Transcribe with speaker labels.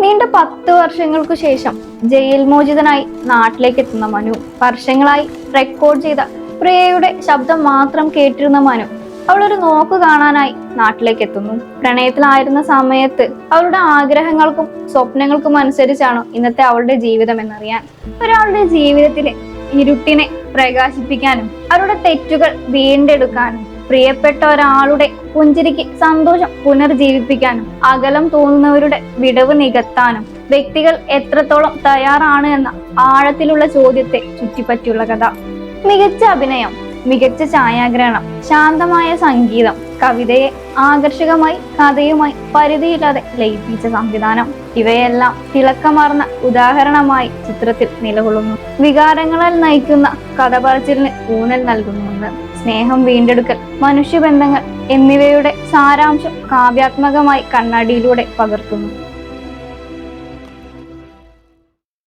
Speaker 1: നീണ്ട പത്ത് വർഷങ്ങൾക്കു ശേഷം ജയിൽ മോചിതനായി നാട്ടിലേക്ക് എത്തുന്ന മനു വർഷങ്ങളായി റെക്കോർഡ് ചെയ്ത പ്രിയയുടെ ശബ്ദം മാത്രം കേട്ടിരുന്ന മനു അവളൊരു നോക്ക് കാണാനായി നാട്ടിലേക്ക് എത്തുന്നു. പ്രണയത്തിലായിരുന്ന സമയത്ത് അവളുടെ ആഗ്രഹങ്ങൾക്കും സ്വപ്നങ്ങൾക്കും അനുസരിച്ചാണ് ഇന്നത്തെ അവളുടെ ജീവിതം എന്നറിയാൻ. ഒരാളുടെ ജീവിതത്തിലെ ഇരുട്ടിനെ പ്രകാശിപ്പിക്കാനും അവരുടെ തെറ്റുകൾ വീണ്ടെടുക്കാനും പ്രിയപ്പെട്ട ഒരാളുടെ പുഞ്ചിരിക്ക് സന്തോഷം പുനർജീവിപ്പിക്കാനും അകലം തോന്നുന്നവരുടെ വിടവ് നികത്താനും വ്യക്തികൾ എത്രത്തോളം തയ്യാറാണ് എന്ന ആഴത്തിലുള്ള ചോദ്യത്തെ ചുറ്റിപ്പറ്റിയുള്ള കഥ. മികച്ച അഭിനയം മികച്ച ഛായാഗ്രഹണം ശാന്തമായ സംഗീതം കവിതയെ ആകർഷകമായി കഥയുമായി പരിധിയില്ലാതെ ലയിപ്പിച്ച സംവിധാനം. ഇവയെല്ലാം തിളക്കമാർന്ന ഉദാഹരണമായി ചിത്രത്തിൽ നിലകൊള്ളുന്നു. വികാരങ്ങളാൽ നയിക്കുന്ന കഥ പറച്ചിലിന് ഊന്നൽ നൽകുന്നുണ്ട്. സ്നേഹം വീണ്ടെടുക്കൽ മനുഷ്യബന്ധങ്ങൾ എന്നിവയുടെ സാരാംശം കാവ്യാത്മകമായി കണ്ണാടിയിലൂടെ പകർത്തുന്നു.